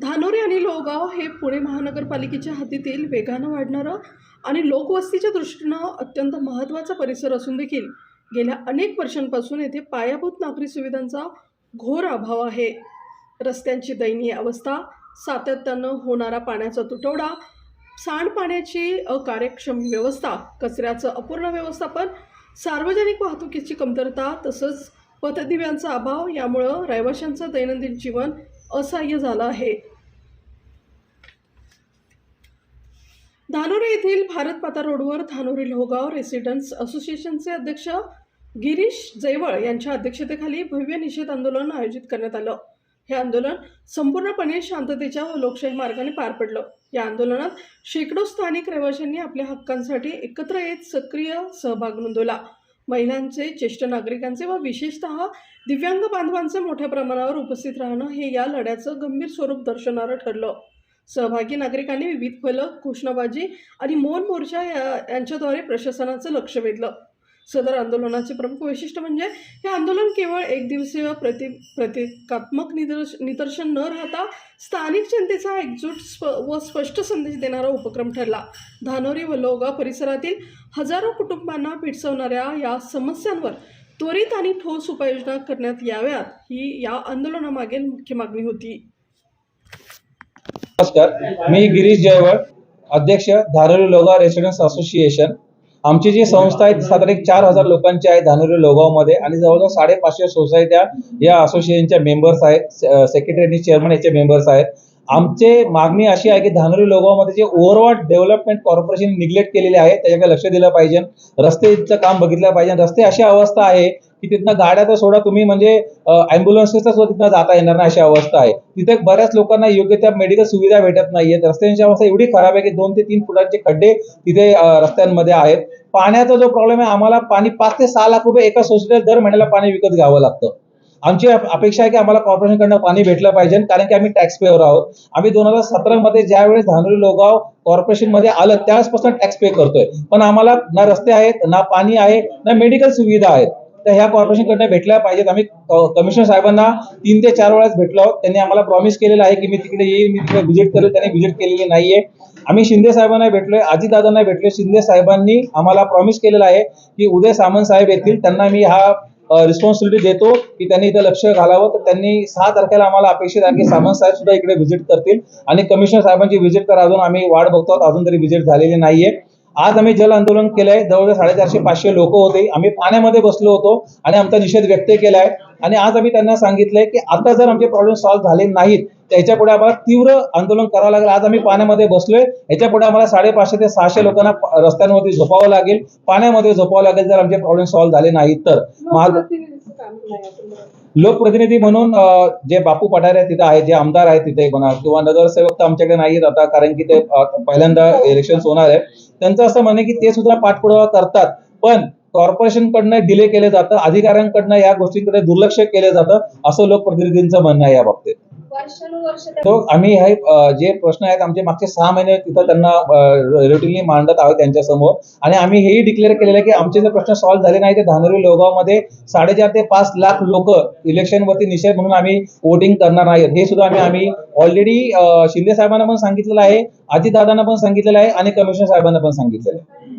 धानोरी आणि लोहगाव हे पुणे महानगरपालिकेच्या हद्दीतील वेगानं वाढणारं आणि लोकवस्तीच्या दृष्टीनं अत्यंत महत्त्वाचा परिसर असून देखील गेल्या अनेक वर्षांपासून येथे पायाभूत नागरी सुविधांचा घोर अभाव आहे. रस्त्यांची दयनीय अवस्था सातत्यानं होणारा पाण्याचा तुटवडा सांडपाण्याची अकार्यक्षम व्यवस्था कचऱ्याचं अपूर्ण व्यवस्थापन सार्वजनिक वाहतुकीची कमतरता तसंच पथदिव्यांचा अभाव यामुळं रहिवाशांचं दैनंदिन जीवन असह्य झालं आहे. धानोरे येथील भारत पाता रोडवर धानोरे लोहगाव रेसिडेंट्स असोसिएशनचे अध्यक्ष गिरीश जैवळ यांच्या अध्यक्षतेखाली भव्य निषेध आंदोलन आयोजित करण्यात आलं. हे आंदोलन संपूर्णपणे शांततेच्या व लोकशाही मार्गाने पार पडलं. या आंदोलनात शेकडो स्थानिक रहिवाशांनी आपल्या हक्कांसाठी एकत्र येत सक्रिय सहभाग नोंदवला. महिलांचे ज्येष्ठ नागरिकांचे व विशेषतः दिव्यांग बांधवांचे मोठ्या प्रमाणावर उपस्थित राहणं हे या लढ्याचं गंभीर स्वरूप दर्शवणारं ठरलं. सहभागी नागरिकांनी विविध फलक घोषणाबाजी आणि मौन मोर्चा या यांच्याद्वारे प्रशासनाचं लक्ष वेधलं. सदर आंदोलनाचे प्रमुख वैशिष्ट्य म्हणजे हे आंदोलन केवळ एक दिवसीय प्रति प्रतिकात्मक निदर्श निदर्शन न राहता स्थानिक जनतेचा एकजूट स्प व स्पष्ट संदेश देणारा उपक्रम ठरला. धानोरी व लोगा परिसरातील हजारो कुटुंबांना भेडसवणाऱ्या या समस्यांवर त्वरित आणि ठोस उपाययोजना करण्यात याव्यात ही या आंदोलनामागील मुख्य मागणी होती. नमस्कार. मी गिरीश जयवळ अध्यक्ष धारोली लोगा रेसिडेन्स असोसिएशन. आमची जी संस्था आहे साधारण एक चार हजार लोकांची आहे धानोरी लोगावमध्ये आणि जवळजवळ साडेपाचशे सोसायट्या या असोसिएशनच्या मेंबर्स आहेत. सेक्रेटरी आणि चेअरमन याचे मेंबर्स आहेत. आमचे मागणी अशी आहे की धानोरी लोगावमध्ये जे ओव्हरऑल डेव्हलपमेंट कॉर्पोरेशन निग्लेक्ट केलेले आहे त्याच्याकडे लक्ष दिलं पाहिजे. रस्तेचं काम बघितलं पाहिजे. रस्ते अशी अवस्था आहे की तिथनं गाड्या तर सोडा तुम्ही म्हणजे अँब्युलन्सेसचा सुद्धा तिथनं जाता येणार नाही अशी अवस्था आहे. तिथे बऱ्याच लोकांना योग्य त्या मेडिकल सुविधा भेटत नाहीयेत. रस्त्यांची अवस्था एवढी खराब आहे की दोन ते तीन फुटांचे खड्डे तिथे रस्त्यांमध्ये आहेत. पाण्याचा जो प्रॉब्लेम आहे आम्हाला पाणी पाच ते सहा लाख रुपये एका सोसायटीला दर महिन्याला पाणी विकत घ्यावं लागतं. आमची अपेक्षा आहे की आम्हाला कॉर्पोरेशनकडनं पाणी भेटलं पाहिजे कारण की आम्ही टॅक्स पेअर आहोत. आम्ही दोन हजार सतरा मध्ये ज्यावेळेस धानोरी लोगाव कॉर्पोरेशनमध्ये आलं त्यावेळेसपासून टॅक्स पे करतोय. पण आम्हाला ना रस्ते आहेत ना पाणी आहे ना मेडिकल सुविधा आहेत. तर ह्या कॉर्पोरेशनकडनं भेटल्या पाहिजेत. आम्ही कमिशनर साहेबांना तीन ते चार वेळेस भेटलो आहोत. त्यांनी आम्हाला प्रॉमिस केलेलं आहे की मी तिकडे येईल मी तिकडे व्हिजिट करेल. त्यांनी व्हिजिट केलेली नाहीये. आम्ही शिंदे साहेबांना भेटलोय अजितदादांना भेटलोय. शिंदे साहेबांनी आम्हाला प्रॉमिस केलेलं आहे की उदय सामंत साहेब येतील. त्यांना मी हा रिस्पॉन्सिबिलिटी देतो की त्यांनी इथं लक्ष घालावं. तर त्यांनी सहा तारखेला आम्हाला अपेक्षित आहे की सामंत साहेब सुद्धा इकडे व्हिजिट करतील. आणि कमिशनर साहेबांची व्हिजिट तर अजून आम्ही वाट बघतो आहोत. अजून तरी व्हिजिट झालेली नाहीये. आज आम्ही जल आंदोलन केलंय. जवळजवळ साडेचारशे पाचशे लोक होते. आम्ही पाण्यामध्ये बसलो होतो आणि आमचा निषेध व्यक्त केलाय. आणि आज आम्ही त्यांना सांगितलंय की आता जर आमचे प्रॉब्लेम सॉल्व्ह झाले नाहीत तर याच्यापुढे आम्हाला तीव्र आंदोलन करावं लागेल. आज आम्ही पाण्यामध्ये बसलोय. याच्यापुढे आम्हाला साडेपाचशे ते सहाशे लोकांना रस्त्यांवरती झोपावं लागेल. पाण्यामध्ये झोपावं लागेल जर आमचे प्रॉब्लेम सॉल्व्ह झाले नाहीत तर. लोकप्रतिनिधी म्हणून जे बापू पठारे आहेत तिथे आहेत जे आमदार आहेत तिथे म्हणा किंवा नगरसेवक तर आमच्याकडे नाहीत आता कारण की ते पहिल्यांदा इलेक्शन होणार आहे त्यांचं असं म्हणणं की ते सुद्धा पाठपुरावा करतात पण कॉर्पोरेशन कडनं डिले केले जातं अधिकाऱ्यांकडनं या गोष्टींकडे दुर्लक्ष केलं जातं असं लोकप्रतिनिधींचं म्हणणं आहे या बाबतीत. आम्ही हे जे प्रश्न आहेत आमचे मागचे सहा महिने तिथं त्यांना रुटीनली मांडत आहोत त्यांच्यासमोर. आणि आम्ही हेही डिक्लेअर केलेलं आहे की आमचे जर प्रश्न सॉल्व्ह झाले नाही तर धानोरी लोगावमध्ये साडेचार ते पाच लाख लोक इलेक्शनवरती निषेध म्हणून आम्ही वोटिंग करणार नाहीत हे सुद्धा आम्ही आम्ही ऑलरेडी शिंदे साहेबांना पण सांगितलेलं आहे अजितदादांना पण सांगितलेलं आहे आणि कमिशनर साहेबांना पण सांगितलेलं आहे.